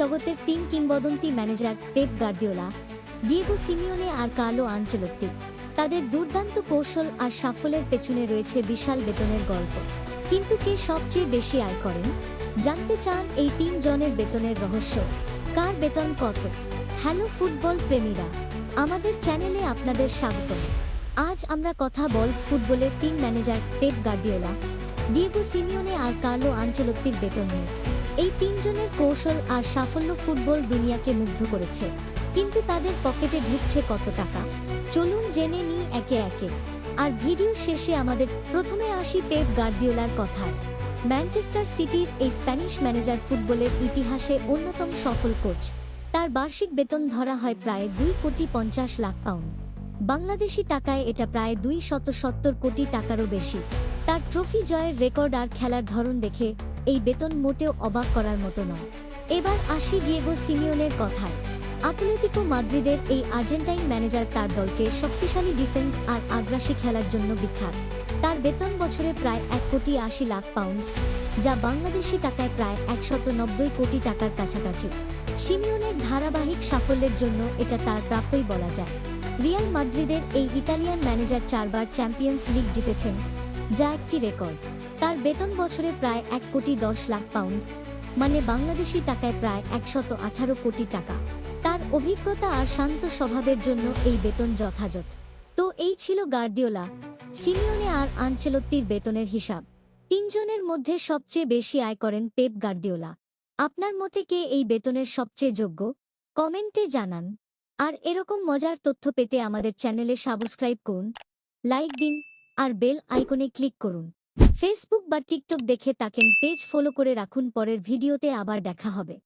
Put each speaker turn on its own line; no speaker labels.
জগতের তিন কিংবদন্তি manager Pep Guardiola, Diego Simeone আর কার্লো আঞ্চেলত্তি। তাদের দুর্দান্ত কৌশল আর সাফল্যের পেছনে রয়েছে বিশাল বেতনের গল্প। কিন্তু কে সবচেয়ে বেশি আয় করেন? জানতে চান এই তিন জনের বেতনের রহস্য। কার বেতন কত? হ্যালো ফুটবল প্রেমীরা, আমাদের চ্যানেলে আপনাদের স্বাগত। আজ আমরা কথা বল ফুটবলের তিন manager Pep Guardiola, Diego Simeone আর কার্লো আঞ্চেলত্তির বেতন নিয়ে। এই তিনজনের কৌশল আর সাফল্য ফুটবল দুনিয়াকে মুগ্ধ করেছে। কিন্তু তাদের পকেটে ঢুকছে কত টাকা? চলুন জেনে নিই একে একে। আর ভিডিও শেষে আমাদের প্রথমে আসি পেপ গার্দিওলার কথায়। ম্যানচেস্টার সিটির এই স্প্যানিশ ম্যানেজার ফুটবলের ইতিহাসে অন্যতম সফল কোচ। তার বার্ষিক বেতন ধরা হয় প্রায় দুই কোটি পঞ্চাশ লাখ পাউন্ড। বাংলাদেশি টাকায় এটা প্রায় দুই শত সত্তর কোটি টাকারও বেশি। তার ট্রফি জয়ের রেকর্ড আর খেলার ধরন দেখে এই বেতন মোটেও অবাক করার মতো নয়। এবার আসি ডিয়েগো সিমিওনের কথায়। আতলেতিকো মাদ্রিদের এই আর্জেন্টাইন ম্যানেজার তার দলকে শক্তিশালী ডিফেন্স আর আগ্রাসী খেলার জন্য বিখ্যাত। তার বেতন বছরে প্রায় এক কোটি আশি লাখ পাউন্ড, যা বাংলাদেশি টাকায় প্রায় একশত নব্বই কোটি টাকার কাছাকাছি। সিমিওনের ধারাবাহিক সাফল্যের জন্য এটা তার প্রাপ্যই বলা যায়। রিয়াল মাদ্রিদের এই ইতালিয়ান ম্যানেজার চারবার চ্যাম্পিয়ন্স লিগ জিতেছেন, যা একটি রেকর্ড। তার বেতন বছরে প্রায় এক কোটি দশ লাখ পাউন্ড মানে বাংলাদেশি টাকায় প্রায় একশত আঠারো কোটি টাকা। তার অভিজ্ঞতা আর শান্ত স্বভাবের জন্য এই বেতন যথাযথ। তো এই ছিল গার্দিওলা। সিমিওনে আর আনচেলত্তির বেতনের হিসাব। তিনজনের মধ্যে সবচেয়ে বেশি আয় করেন পেপ গার্দিওলা। আপনার মতে কে এই বেতনের সবচেয়ে যোগ্য? কমেন্টে জানান। আর এরকম মজার তথ্য পেতে আমাদের চ্যানেলে সাবস্ক্রাইব করুন, লাইক দিন, আর বেল আইকনে ক্লিক করুন। ফেসবুক বা টিকটক দেখে তাকেন পেজ ফলো করে রাখুন পরের ভিডিওতে আবার দেখা হবে।